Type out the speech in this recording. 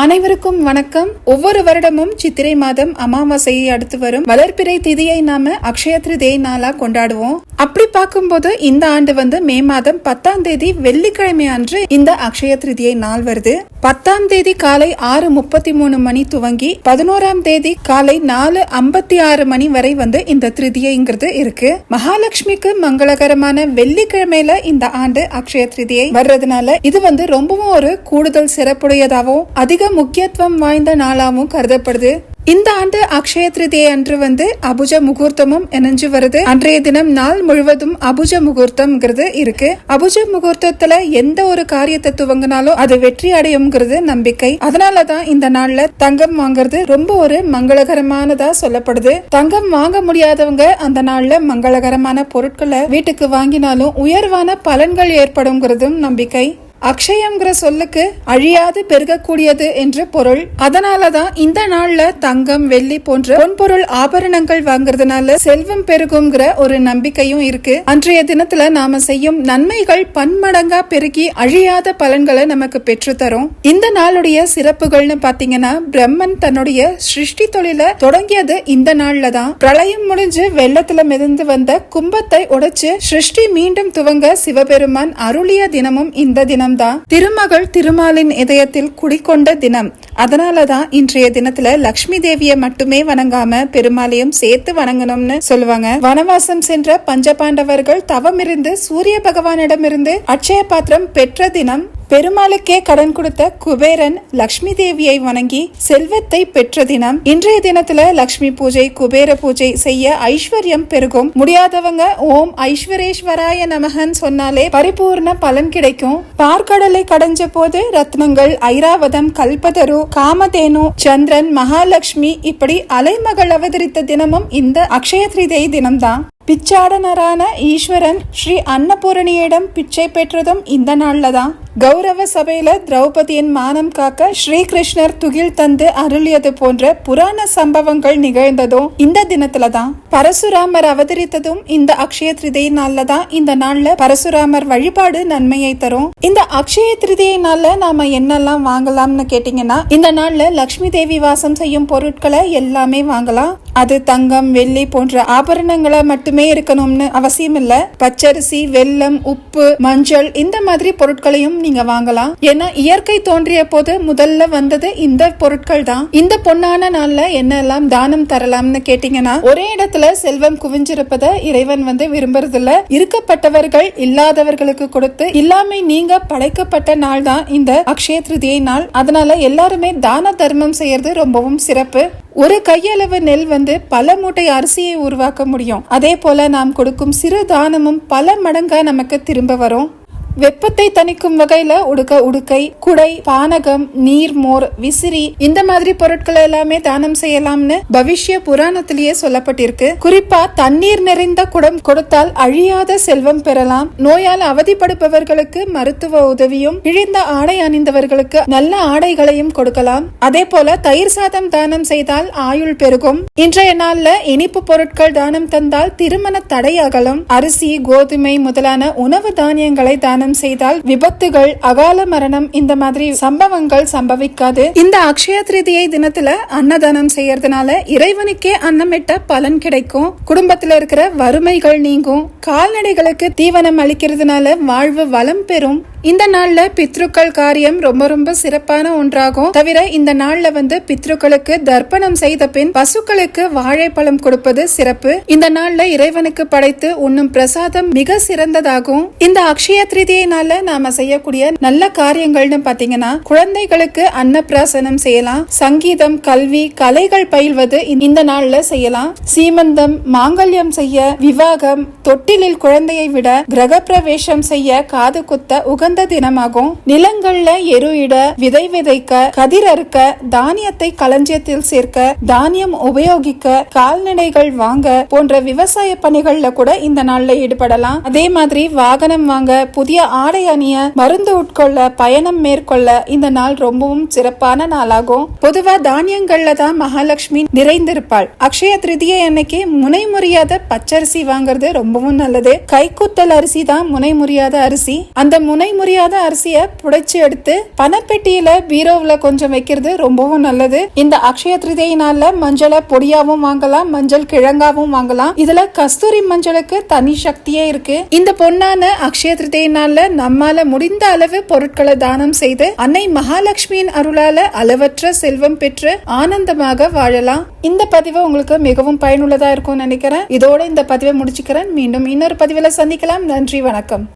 அனைவருக்கும் வணக்கம். ஒவ்வொரு வருடமும் சித்திரை மாதம் அமாவாசையை அடுத்து வரும் வளர்பிறை திதியை நாம அக்ஷய திருதியை நாளா கொண்டாடுவோம். அப்படி பார்க்கும்போது இந்த ஆண்டு வந்து மே மாதம் பத்தாம் தேதி வெள்ளிக்கிழமை அன்று இந்த அக்ஷய திருதியை நாள் வருது. பத்தாம் தேதி காலை ஆறு முப்பத்தி மூணு மணி துவங்கி பதினோராம் தேதி காலை நாலு ஐம்பத்தி ஆறு மணி வரை வந்து இந்த திருதியைங்கிறது இருக்கு. மகாலட்சுமிக்கு மங்களகரமான வெள்ளிக்கிழமையில இந்த ஆண்டு அக்ஷய திருதியை வர்றதுனால இது வந்து ரொம்பவும் ஒரு கூடுதல் சிறப்புடையதாகவும் அதிக முக்கியத்துவம் வாய்ந்த நாளாகவும் கருதப்படுது. இந்த ஆண்டு அக்ஷய திருதியை அன்று வந்து அபுஜ முகூர்த்தமும் இணைஞ்சு வருது. அன்றைய தினம் நாள் முழுவதும் அபுஜ முகூர்த்தம்ங்கிறது இருக்கு. அபுஜ முகூர்த்தத்துல எந்த ஒரு காரியத்தை துவங்கினாலும் அது வெற்றி அடையும்ங்கிறது நம்பிக்கை. அதனாலதான் இந்த நாள்ல தங்கம் வாங்குறது ரொம்ப ஒரு மங்களகரமானதா சொல்லப்படுது. தங்கம் வாங்க முடியாதவங்க அந்த நாள்ல மங்களகரமான பொருட்களை வீட்டுக்கு வாங்கினாலும் உயர்வான பலன்கள் ஏற்படும்ங்கிறதும் நம்பிக்கை. அக்ஷயம்ங்கிற சொல்லுக்கு அழியாது பெருகக்கூடியது என்று பொருள். அதனால தான் இந்த நாள்ல தங்கம் வெள்ளி போன்ற பொன்பொருள் ஆபரணங்கள் வாங்குறதுனால செல்வம் பெருகுங்கிற ஒரு நம்பிக்கையும் இருக்கு. அன்றைய தினத்துல நாம செய்யும் நன்மைகள் பன்மடங்கா பெருகி அழியாத பலன்களை நமக்கு பெற்று தரும். இந்த நாளுடைய சிறப்புகள்னு பாத்தீங்கன்னா பிரம்மன் தன்னுடைய சிருஷ்டி தொழில தொடங்கியது இந்த நாள்ல தான் பிரளயம் முடிஞ்சு வெள்ளத்துல மிதந்து வந்த கும்பத்தை உடைச்சு சிருஷ்டி மீண்டும் துவங்க சிவபெருமான் அருளிய தினமும் இந்த தினம் தினம்தான் திருமகள் திருமாலின் இதயத்தில் குடிக்கொண்ட தினம். அதனாலதான் இன்றைய தினத்துல லக்ஷ்மி தேவியை மட்டுமே வணங்காம பெருமாளையும் சேர்த்து வணங்கணும்னு சொல்லுவாங்க. வனவாசம் சென்ற பஞ்சபாண்டவர்கள் தவமிருந்து சூரிய பகவானிடமிருந்து அட்சய பாத்திரம் பெற்ற தினம். பெருமாளுக்கே கடன் கொடுத்த குபேரன் லக்ஷ்மி தேவியை வணங்கி செல்வத்தை பெற்ற தினம் இன்றைய தினத்துல லக்ஷ்மி பூஜை குபேர பூஜை செய்ய ஐஸ்வர்யம் பெருகும். முடியாதவங்க ஓம் ஐஸ்வரேஸ்வராய நமகன் சொன்னாலே பரிபூர்ண பலன் கிடைக்கும். பார்க்கடலை கடைஞ்ச போது ரத்னங்கள் ஐராவதம் கல்பதரு காமதேனு சந்திரன் மகாலட்சுமி இப்படி அலைமகள் அவதரித்த தினமும் இந்த அக்ஷய திரிதை தினம்தான். பிச்சாடனரான ஈஸ்வரன் ஸ்ரீ அன்னபூரணியிடம் பிச்சை பெற்றதும் இந்த நாளில் தான் கௌரவ சபையில திரௌபதியின் மானம் காக்க ஸ்ரீகிருஷ்ணர் துகில் தந்து அருளியது போன்ற புராண சம்பவங்கள் நிகழ்ந்ததும் இந்த தினத்துல தான் பரசுராமர் அவதரித்ததும் இந்த அக்ஷய திருதியை நாள்ல தான் இந்த நாள்ல பரசுராமர் வழிபாடு நன்மையை தரும். இந்த அக்ஷய திருதியை நாள்ல நாம என்னெல்லாம் வாங்கலாம்னு கேட்டீங்கன்னா இந்த நாள்ல லக்ஷ்மி தேவி வாசம் செய்யும் பொருட்களை எல்லாமே வாங்கலாம். அது தங்கம் வெள்ளி போன்ற ஆபரணங்களை மட்டுமே இருக்கணும்னு அவசியம் இல்ல பச்சரிசி வெல்லம் உப்பு மஞ்சள் இந்த மாதிரி பொருட்களையும் நீங்க வாங்கலாம். ஏன்னா இயற்கை தோன்றிய போது முதல்ல வந்தது இந்த பொருட்கள் தான். இந்த பொன்னான நாள்ல என்னெல்லாம் தானம் தரலாம்னு கேட்டீங்கன்னா ஒரே இடத்துல செல்வம் குவிஞ்சிருப்பத இறைவன் வந்து விரும்புறதில்ல. இருக்கப்பட்டவர்கள் இல்லாதவர்களுக்கு கொடுத்து இல்லாமை நீங்க படைக்கப்பட்ட நாள் தான் இந்த அக்ஷய திருதியை நாள். அதனால எல்லாருமே தான தர்மம் செய்யறது ரொம்பவும் சிறப்பு. ஒரு கையளவு நெல் வந்து பல மூட்டை அரிசியை உருவாக்க முடியும். அதே போல நாம் கொடுக்கும் சிறு தானமும் பல மடங்கா நமக்கு திரும்ப வரும். வெப்பத்தை தணிக்கும் வகையில உடுக்க உடுக்கை குடை பானகம் நீர்மோர் விசிறி இந்த மாதிரி பொருட்கள் எல்லாமே தானம் செய்யலாம்னு பவிஷ்ய புராணத்திலேயே சொல்லப்பட்டிருக்கு. குறிப்பா தண்ணீர் நிறைந்த குடம் கொடுத்தால் அழியாத செல்வம் பெறலாம். நோயால் அவதிப்படுபவர்களுக்கு மருத்துவ உதவியும் இழிந்த ஆடை அணிந்தவர்களுக்கு நல்ல ஆடைகளையும் கொடுக்கலாம். அதே போல தயிர் சாதம் தானம் செய்தால் ஆயுள் பெருகும். இன்றைய நாள்ல இனிப்பு பொருட்கள் தானம் தந்தால் திருமண தடை அகலும் அரிசி கோதுமை முதலான உணவு தானியங்களை தானம் தானம் செய்தால் விபத்துகள் அகால மரணம் இந்த மாதிரி சம்பவங்கள் சம்பவிக்காது. இந்த அக்ஷய திருதியை தினத்துல அன்னதானம் செய்யறதுனால இறைவனுக்கே அன்னமிட்ட பலன் கிடைக்கும். குடும்பத்துல இருக்கிற வறுமைகள் நீங்கும். கால்நடைகளுக்கு தீவனம் அளிக்கிறதுனால வாழ்வு வளம் பெறும். இந்த நாள்ல பித்ருக்கள் காரியம் ரொம்ப ரொம்ப சிறப்பான ஒன்றாகும். தவிர இந்த நாள்ல வந்து பித்ருக்களுக்கு தர்ப்பணம் செய்த பின் பசுக்களுக்கு வாழைப்பழம் கொடுப்பது சிறப்பு. இந்த நாள்ல இறைவனுக்கு படைத்து உண்ணும் பிரசாதம் மிக சிறந்ததாகும். இந்த அக்ஷய திருதியினால நாம செய்யக்கூடிய நல்ல காரியங்கள்னு பாத்தீங்கன்னா குழந்தைகளுக்கு அன்னப்பிராசனம் செய்யலாம். சங்கீதம் கல்வி கலைகள் பயில்வது இந்த நாள்ல செய்யலாம். சீமந்தம் மாங்கல்யம் செய்ய விவாகம் தொட்டிலில் குழந்தையை விட கிரக பிரவேசம் செய்ய காது குத்த உகந்த உகந்த தினமாகும். நிலங்கள்ல எரு இட விதை விதைக்க கதிர் அறுக்க தானியத்தை களஞ்சியத்தில் சேர்க்க தானியம் உபயோகிக்க கால்நடைகள் வாங்க போன்ற விவசாய பணிகள்ல கூட இந்த நாள்ல ஈடுபடலாம். அதே மாதிரி வாகனம் வாங்க புதிய ஆடை அணிய மருந்து உட்கொள்ள பயணம் மேற்கொள்ள இந்த நாள் ரொம்பவும் சிறப்பான நாளாகும். பொதுவா தானியங்கள்ல தான் மகாலட்சுமி நிறைந்திருப்பாள். அக்ஷய திருதியை அன்னைக்கு முனை முறியாத பச்சரிசி வாங்குறது ரொம்பவும் நல்லது. கைக்குத்தல் அரிசி தான் முனை முறியாத அரிசி. அந்த முனை முறியாத அரிசியை புடைச்சு எடுத்து பணப்பெட்டியில பீரோவுல கொஞ்சம் வைக்கிறது ரொம்பவும் நல்லது. இந்த அக்ஷய திருதியை நாள்ல மஞ்சளை பொடியாவும் வாங்கலாம் மஞ்சள் கிழங்காவும் வாங்கலாம். இதுல கஸ்தூரி மஞ்சளுக்கு தனி சக்தியே இருக்கு. இந்த பொன்னான அக்ஷய திருதியை நாள்ல நம்மால முடிந்த அளவு பொருட்களை தானம் செய்து அன்னை மகாலட்சுமியின் அருளால அளவற்ற செல்வம் பெற்று ஆனந்தமாக வாழலாம். இந்த பதிவு உங்களுக்கு மிகவும் பயனுள்ளதா இருக்கும்னு நினைக்கிறேன். இதோட இந்த பதிவை முடிச்சுக்கிறேன். மீண்டும் இன்னொரு பதிவில் சந்திக்கலாம். நன்றி வணக்கம்.